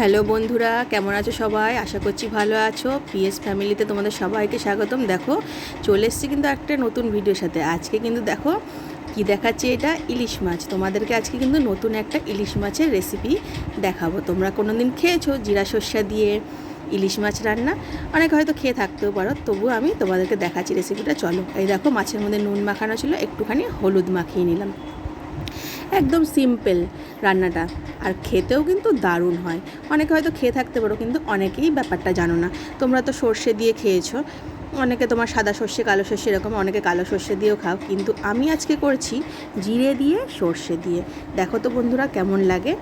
Hello বন্ধুরা, কেমন আছো সবাই? আশা করছি ভালো আছো। পিএস ফ্যামিলিতে তোমাদের সবাইকে স্বাগতম। দেখো, চলে এসেছি কিন্তু একটা নতুন ভিডিওর সাথে। আজকে কিন্তু দেখো, কি দেখাচ্ছে এটা? ইলিশ মাছ। তোমাদেরকে আজকে কিন্তু নতুন একটা ইলিশ মাছের রেসিপি দেখাবো। তোমরা কোনো দিন খেয়েছো? জিরা সর্ষা দিয়ে ইলিশ মাছ রান্না? অনেকে হয়তো খেয়ে থাকতেও পারো। তবু আমি তোমাদেরকে দেখাচ্ছি রেসিপিটা চলো, এই দেখো, মাছের মধ্যে নুন মাখানো ছিল। একটুখানি হলুদ মাখিয়ে নিলাম। একদম সিম্পল রান্নাটা। আর খেতেও কিন্তু দারুণ হয়। অনেকে হয়তো খেয়ে থাকতে পারো, কিন্তু অনেকেই ব্যাপারটা জানো না। তোমরা তো সর্ষে দিয়ে খেয়েছো। অনেকে তোমার সাদা সর্ষে, কালো সর্ষে এরকম, অনেকে কালো সর্ষে দিয়েও খাও। কিন্তু আমি আজকে করছি জিরে দিয়ে সর্ষে দিয়ে। দেখো তো বন্ধুরা কেমন লাগে।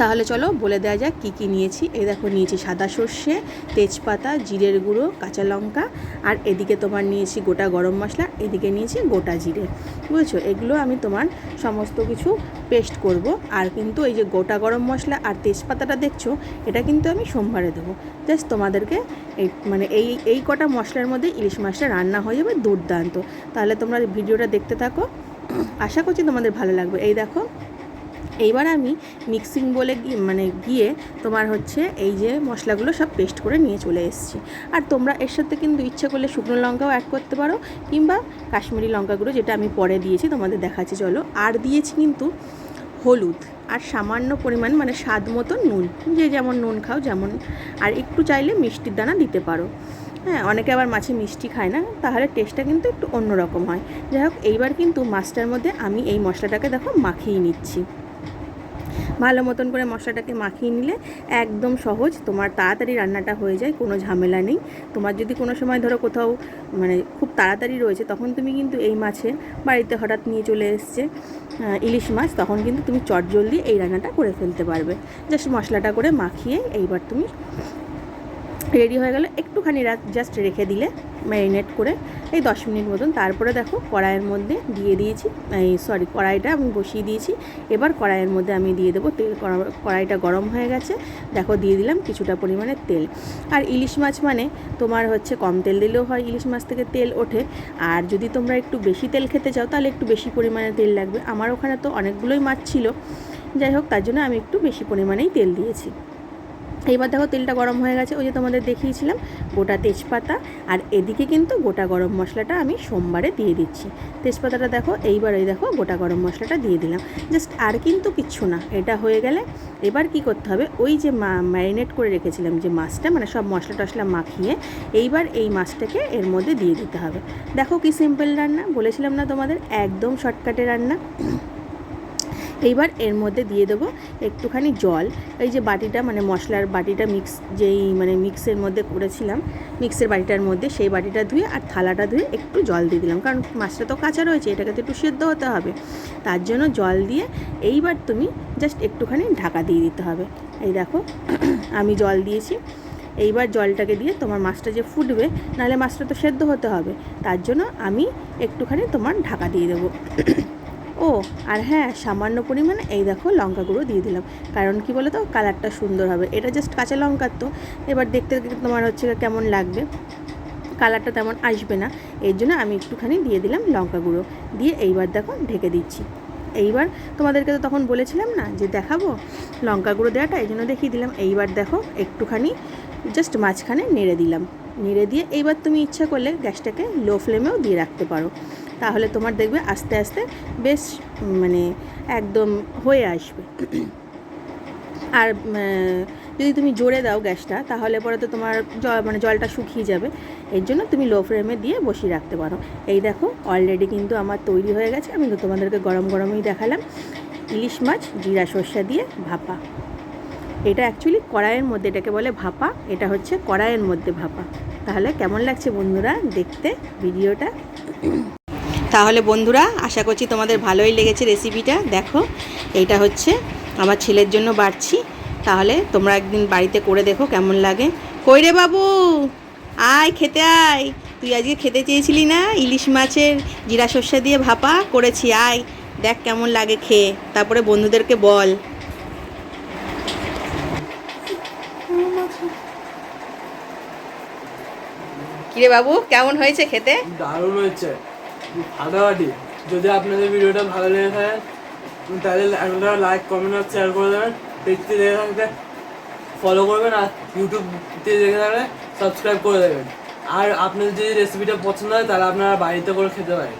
তাহলে চলো বলে দেওয়া যাক কী কী নিয়েছি। এই দেখো নিয়েছি সাদা সর্ষে, তেজপাতা, জিরের গুঁড়ো, কাঁচা লঙ্কা, আর এদিকে তোমার নিয়েছি গোটা গরম মশলা, এদিকে নিয়েছি গোটা জিরে। বুঝেছ? এগুলো আমি তোমার সমস্ত কিছু পেস্ট করব। আর কিন্তু এই যে গোটা গরম মশলা আর তেজপাতাটা দেখছ, এটা কিন্তু আমি সোমবারে দেবো। জাস্ট তোমাদেরকে এই মানে এই এই কটা মশলার মধ্যে ইলিশ মাছটা রান্না হয়ে যাবে দুর্দান্ত। তাহলে তোমরা ভিডিওটা দেখতে থাকো। আশা করছি তোমাদের ভালো লাগবে। এই দেখো এইবার আমি মিক্সিং বলে মানে গিয়ে তোমার হচ্ছে এই যে মশলাগুলো সব পেস্ট করে নিয়ে চলে এসেছি। আর তোমরা এর সাথে কিন্তু ইচ্ছে করলে শুকনো লঙ্কাও অ্যাড করতে পারো, কিংবা কাশ্মীরি লঙ্কাগুলো যেটা আমি পরে দিয়েছি তোমাদের দেখাচ্ছি, চলো। আর দিয়েছি কিন্তু হলুদ, আর সামান্য পরিমাণ মানে স্বাদ মতো নুন, যে যেমন নুন খাও যেমন, আর একটু চাইলে মিষ্টির দানা দিতে পারো। হ্যাঁ অনেকে আবার মাছে মিষ্টি খায় না, তাহলে টেস্টটা কিন্তু একটু অন্যরকম হয়। যাই হোক, এইবার কিন্তু মাছটার মধ্যে আমি এই মশলাটাকে দেখো মাখিয়ে নিচ্ছি। ভালো মতন করে মশলাটাকে মাখিয়ে নিলে একদম সহজ। তোমার তাড়াতাড়ি রান্নাটা হয়ে যায়, কোনো ঝামেলা নেই। তোমার যদি কোনো সময় ধরো কোথাও মানে খুব তাড়াতাড়ি রয়েছে, তখন তুমি কিন্তু এই মাছের বাড়িতে হঠাৎ নিয়ে চলে এসছে ইলিশ মাছ, তখন কিন্তু তুমি চটজলদি এই রান্নাটা করে ফেলতে পারবে। জাস্ট মশলাটা করে মাখিয়ে এইবার তুমি রেডি হয়ে গেলে। একটুখানি রাত জাস্ট রেখে দিলে ম্যারিনেট করে এই দশ মিনিট মতন। তারপরে দেখো কড়াইয়ের মধ্যে দিয়ে দিয়েছি, এই সরি কড়াইটা আমি বসিয়ে দিয়েছি। এবার কড়াইয়ের মধ্যে আমি দিয়ে দেবো তেল। কড়া- কড়াইটা গরম হয়ে গেছে। দেখো দিয়ে দিলাম কিছুটা পরিমাণে তেল। আর ইলিশ মাছ মানে তোমার হচ্ছে কম তেল দিলেও হয় ইলিশ মাছ থেকে তেল ওঠে। আর যদি তোমরা একটু বেশি তেল খেতে চাও তাহলে একটু বেশি পরিমাণে তেল লাগবে। আমার ওখানে তো অনেকগুলোই মাছ ছিল। যাই হোক, তার জন্য আমি একটু বেশি পরিমাণেই তেল দিয়েছি। এইবার দেখো তেলটা গরম হয়ে গেছে, ওই যে তোমাদের দেখিয়েছিলাম, গোটা তেজপাতা। আর এদিকে কিন্তু গোটা গরম মশলাটা আমি সোমবারে দিয়ে দিচ্ছি। তেজপাতাটা দেখো, এইবার এই দেখো গোটা গরম মশলাটা দিয়ে দিলাম। জাস্ট আর কিন্তু কিচ্ছু না, এটা হয়ে গেলে এবার কি করতে হবে, ওই যে ম্যারিনেট করে রেখেছিলাম যে মাছটা মানে সব মশলা টশলা মাখিয়ে এইবার এই মাছটাকে এর মধ্যে দিয়ে দিতে হবে। দেখো কি সিম্পল রান্না, বলেছিলাম না তোমাদের, একদম শর্টকাটে রান্না। এইবার এর মধ্যে দিয়ে দেবো একটুখানি জল। এই যে বাটিটা মানে মশলার বাটিটা মিক্স যেই মানে মিক্সের মধ্যে করেছিলাম মিক্সের বাটিটার মধ্যে সেই বাটিটা ধুয়ে আর থালাটা ধুয়ে একটু জল দিয়ে দিলাম। কারণ মাছটা তো কাঁচা রয়েছে, এটাকে তো একটু সেদ্ধ হতে হবে। তার জন্য জল দিয়ে এইবার তুমি জাস্ট একটুখানি ঢাকা দিয়ে দিতে হবে। এই দেখো, আমি জল দিয়েছি। এইবার জলটাকে দিয়ে তোমার মাছটা যে ফুটবে, নাহলে মাছটা তো সেদ্ধ হতে হবে। তার জন্য আমি একটুখানি তোমার ঢাকা দিয়ে দেবো। ও, আর হ্যাঁ সামান্য পরিমাণে এই দেখো লঙ্কা গুঁড়ো দিয়ে দিলাম। কারণ কি বলো তো কালারটা সুন্দর হবে। এটা জাস্ট কাঁচা লঙ্কার তো। এবার দেখতে দেখতে তোমার হচ্ছে কেমন লাগবে? কালারটা তেমন আসবে না। এর জন্য আমি একটুখানি দিয়ে দিলাম লঙ্কা গুঁড়ো। দিয়ে এইবার দেখো ঢেকে দিচ্ছি। এইবার তোমাদেরকে তো তখন বলেছিলাম না যে দেখাবো? লঙ্কা গুঁড়ো দেওয়াটা, এই জন্য দেখিয়ে দিলাম। এইবার দেখো একটুখানি জাস্ট মাঝখানে নেড়ে দিলাম। নেড়ে দিয়ে এইবার তুমি ইচ্ছা করলে গ্যাসটাকে লো ফ্লেমেও দিয়ে রাখতে পারো। তাহলে তোমার দেখবে আস্তে আস্তে বেশ মানে একদম হয়ে আসবে। আর যদি তুমি জোরে দাও গ্যাসটা, তাহলে পরে তো তোমার জল মানে জলটা শুকিয়ে যাবে। এর জন্য তুমি লো ফ্লেমে দিয়ে বসিয়ে রাখতে পারো। এই দেখো অলরেডি কিন্তু আমার তৈরি হয়ে গেছে। আমি তো তোমাদেরকে গরম গরমই দেখালাম। ইলিশ মাছ, জিরা সর্ষা দিয়ে ভাপা। এটা অ্যাকচুয়ালি কড়াইয়ের মধ্যে, এটাকে বলে ভাপা। এটা হচ্ছে কড়াইয়ের মধ্যে ভাপা। তাহলে কেমন লাগছে বন্ধুরা দেখতে? ভিডিওটা? তাহলে বন্ধুরা, আশা করছি তোমাদের ভালোই লেগেছে রেসিপিটা দেখো, এইটা হচ্ছে আমার ছেলের জন্য বাড়ছি। তাহলে তোমরা একদিন বাড়িতে করে দেখো কেমন লাগে। কই রে বাবু? আয়, খেতে আয়। তুই আজকে খেতে চেয়েছিলি না? ইলিশ মাছের জিরা সর্ষে দিয়ে ভাপা করেছি, আয়। দেখ কেমন লাগে খেয়ে। তারপরে বন্ধুদেরকে বল। কিরে বাবু, কেমন হয়েছে খেতে? দারুণ হচ্ছে ফাটাফাটি যদি আপনাদের ভিডিওটা ভালো লেগে থাকে, তাহলে আপনারা লাইক কমেন্ট আর শেয়ার করে দেবেন। পেজটি দেখে থাকতে ফলো করবেন আর ইউটিউবতে দেখে থাকলে সাবস্ক্রাইব করে দেবেন। আর আপনাদের যদি রেসিপিটা পছন্দ হয়, তাহলে আপনারা বাড়িতে করে খেতে পারেন।